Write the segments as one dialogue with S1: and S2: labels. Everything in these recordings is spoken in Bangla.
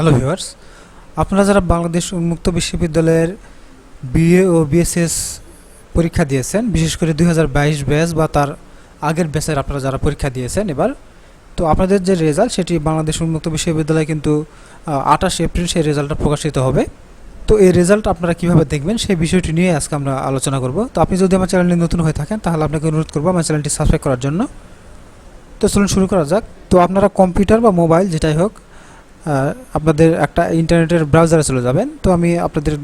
S1: হ্যালো ভিউয়ার্স আপনারা যারা বাংলাদেশ উন্মুক্ত বিশ্ববিদ্যালয়ের বিএ ও বিএসএস পরীক্ষা দিয়েছেন, বিশেষ করে দু হাজার বাইশ ব্যাচ বা তার আগের ব্যাচের আপনারা যারা পরীক্ষা দিয়েছেন এবার, তো আপনাদের যে রেজাল্ট সেটি বাংলাদেশ উন্মুক্ত বিশ্ববিদ্যালয়ে কিন্তু আঠাশ এপ্রিল সেই রেজাল্টটা প্রকাশিত হবে। তো এই রেজাল্ট আপনারা কীভাবে দেখবেন সেই বিষয়টি নিয়ে আজকে আমরা আলোচনা করব। তো আপনি যদি আমার চ্যানেলে নতুন হয়ে থাকেন, তাহলে আপনাকে অনুরোধ করব আমার চ্যানেলটি সাবস্ক্রাইব করার জন্য। তো চলুন শুরু করা যাক। তো আপনারা কম্পিউটার বা মোবাইল যেটাই হোক আপনাদের একটা ইন্টারনেটের ব্রাউজারে চলে যাবেন। তো আমি আপনাদের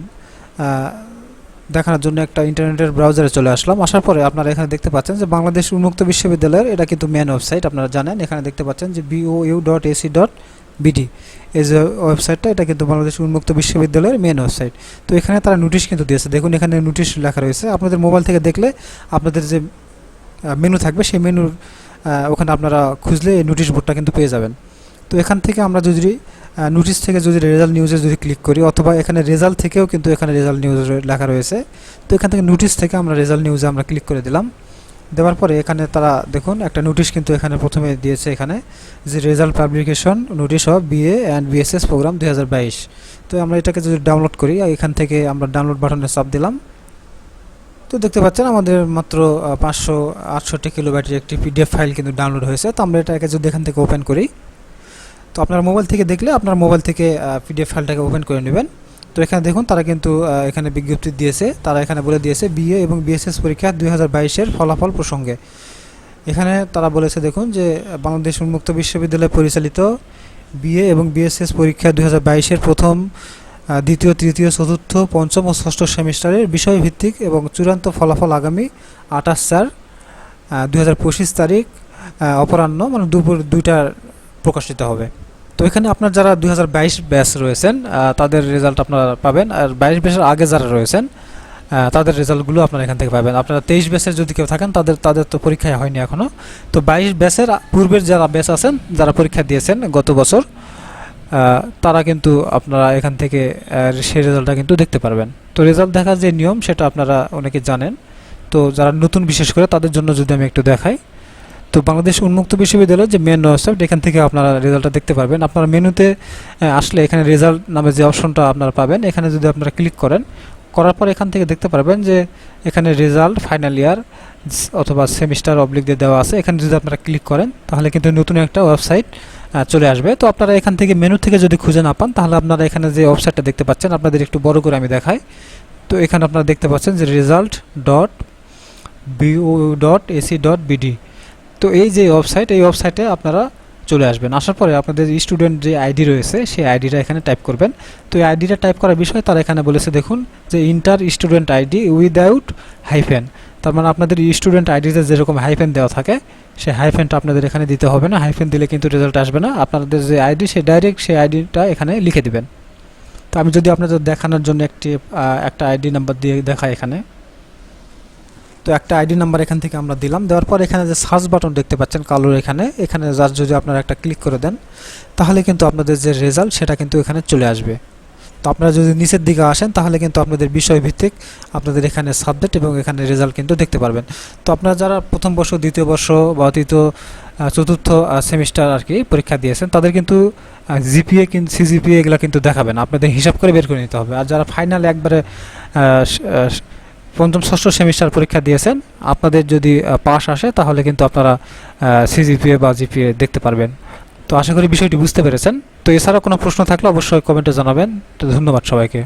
S1: দেখানোর জন্য একটা ইন্টারনেটের ব্রাউজারে চলে আসলাম। আসার পরে আপনারা এখানে দেখতে পাচ্ছেন যে বাংলাদেশ উন্মুক্ত বিশ্ববিদ্যালয়ের, এটা কিন্তু মেন ওয়েবসাইট আপনারা জানেন। এখানে দেখতে পাচ্ছেন যে B O dot A C dot B D এই যে ওয়েবসাইটটা এটা কিন্তু বাংলাদেশ উন্মুক্ত বিশ্ববিদ্যালয়ের মেন ওয়েবসাইট তো এখানে তারা নোটিশ কিন্তু দিয়েছে। দেখুন, এখানে নোটিশ লেখা রয়েছে। আপনাদের মোবাইল থেকে দেখলে আপনাদের যে মেনু থাকবে, সেই মেনুর ওখানে আপনারা খুঁজলে এই নোটিশ বোর্ডটা কিন্তু পেয়ে যাবেন। তো এখান থেকে আমরা যদি নোটিশ থেকে যদি রেজাল্ট নিউজে যদি ক্লিক করি, অথবা এখানে রেজাল্ট থেকেও কিন্তু এখানে রেজাল্ট নিউজ লেখা রয়েছে। তো এখান থেকে নোটিশ থেকে আমরা রেজাল্ট নিউজে আমরা ক্লিক করে দিলাম। দেওয়ার পরে এখানে তারা দেখুন, একটা নোটিশ কিন্তু এখানে প্রথমে দিয়েছে এখানে যে result publication notice of BA and BSS program দু হাজার বাইশ। তো আমরা এটাকে যদি ডাউনলোড করি এখান থেকে আমরা ডাউনলোড বাটনে চাপ দিলাম। তো দেখতে পাচ্ছেন আমাদের মাত্র পাঁচশো আটষট্টি কিলোবাইটের একটি পিডিএফ ফাইল কিন্তু ডাউনলোড হয়েছে। তো আমরা এটাকে যদি এখান থেকে ওপেন করি তো আপনার মোবাইল থেকে দেখলে আপনার মোবাইল থেকে পিডিএফ ফাইলটাকে ওপেন করে নেবেন। তো এখানে দেখুন তারা কিন্তু এখানে বিজ্ঞপ্তি দিয়েছে। তারা এখানে বলে দিয়েছে বিএ এবং বিএসএস পরীক্ষা দুই বাইশের ফলাফল প্রসঙ্গে। এখানে তারা বলেছে দেখুন যে, বাংলাদেশ উন্মুক্ত বিশ্ববিদ্যালয় পরিচালিত বিএ এবং বিএসএস পরীক্ষা দুই বাইশের প্রথম দ্বিতীয়, তৃতীয়, চতুর্থ, পঞ্চম ও ষষ্ঠ সেমিস্টারের বিষয়ভিত্তিক এবং চূড়ান্ত ফলাফল আগামী আঠাশ চার দুই তারিখ অপরাহ্ন মানে দুপুর দুইটার প্রকাশিত হবে। তো এখানে আপনার যারা দুই হাজার বাইশ ব্যাচ রয়েছেন তাদের রেজাল্ট আপনারা পাবেন। আর বাইশ ব্যাচের আগে যারা রয়েছেন তাদের রেজাল্টগুলো আপনারা এখান থেকে পাবেন। আপনারা তেইশ ব্যাচের যদি কেউ থাকেন, তাদের তাদের তো পরীক্ষায় হয়নি এখনও তো বাইশ ব্যাচের পূর্বের যারা ব্যাচ আছেন, যারা পরীক্ষা দিয়েছেন গত বছর তারা কিন্তু আপনারা এখান থেকে সেই রেজাল্টটা কিন্তু দেখতে পারবেন। তো রেজাল্ট দেখার যে নিয়ম, সেটা আপনারা অনেকে জানেন। তো যারা নতুন বিশেষ করে, তাদের জন্য যদি আমি একটু দেখাই তো বাংলাদেশ উন্মুক্ত বিশ্ববিদ্যালয় যে মেন ওয়েবসাইট এখান থেকে আপনারা রেজাল্টটা দেখতে পারবেন। আপনারা মেনুতে আসলে এখানে রেজাল্ট নামে যে অপশনটা আপনারা পাবেন, এখানে যদি আপনারা ক্লিক করেন, করার পর এখান থেকে দেখতে পারবেন যে এখানে রেজাল্ট ফাইনাল ইয়ার অথবা সেমিস্টার অবলিক দিয়ে দেওয়া আছে। এখানে যদি আপনারা ক্লিক করেন, তাহলে কিন্তু নতুন একটা ওয়েবসাইট চলে আসবে। তো আপনারা এখান থেকে মেনু থেকে যদি খুঁজে না পান, তাহলে আপনারা এখানে যে ওয়েবসাইটটা দেখতে পাচ্ছেন, আপনাদের একটু বড় করে আমি দেখাই। তো এখানে আপনারা দেখতে পাচ্ছেন যে result dot B O dot A C dot B D তো এই যে ওয়েবসাইট এই ওয়েবসাইটে আপনারা চলে আসবেন। আসার পরে আপনাদের স্টুডেন্ট যে আইডি রয়েছে, সেই আইডিটা এখানে টাইপ করবেন। তো এই আইডিটা টাইপ করার বিষয়ে তারা এখানে বলেছে, দেখুন, যে inter student ID without hyphen তার মানে আপনাদের স্টুডেন্ট আইডিতে যেরকম হাইফেন দেওয়া থাকে, সেই হাইফেনটা আপনাদের এখানে দিতে হবে না। হাইফেন দিলে কিন্তু রেজাল্ট আসবে না। আপনাদের যে আইডি সেই ডাইরেক্ট সেই আইডিটা এখানে লিখে দিবেন। তো আমি যদি আপনাদের দেখানোর জন্য একটি একটা আইডি নাম্বার দিয়ে দেখাই এখানে। তো একটা আইডি নাম্বার এখান থেকে আমরা দিলাম। দেওয়ার পর এখানে যে সার্চ বাটন দেখতে পাচ্ছেন কালোর এখানে। এখানে যার যদি আপনারা একটা ক্লিক করে দেন, তাহলে কিন্তু আপনাদের যে রেজাল্ট, সেটা কিন্তু এখানে চলে আসবে। তো আপনারা যদি নিচের দিকে আসেন, তাহলে কিন্তু আপনাদের বিষয়ভিত্তিক আপনাদের এখানে সাবজেক্ট এবং এখানে রেজাল্ট কিন্তু দেখতে পারবেন। তো আপনারা যারা প্রথম বর্ষ, দ্বিতীয় বর্ষ বা তৃতীয় চতুর্থ সেমিস্টার আর কি পরীক্ষা দিয়েছেন, তাদের কিন্তু জিপিএ কিন্তু সিজিপিএ এগুলো কিন্তু দেখাবেন। আপনাদের হিসাব করে বের করে নিতে হবে। আর যারা ফাইনাল একবারে পঞ্চম, ষষ্ঠ সেমিস্টার পরীক্ষা দিয়েছেন। আপনাদের যদি পাস আসে, তাহলে কিন্তু আপনারা সিজিপিএ বা জিপিএ দেখতে পারবেন। তো আশা করি বিষয়টি বুঝতে পেরেছেন। তো এছাড়া কোনো প্রশ্ন থাকলে অবশ্যই কমেন্টে জানাবেন। তো ধন্যবাদ সবাইকে।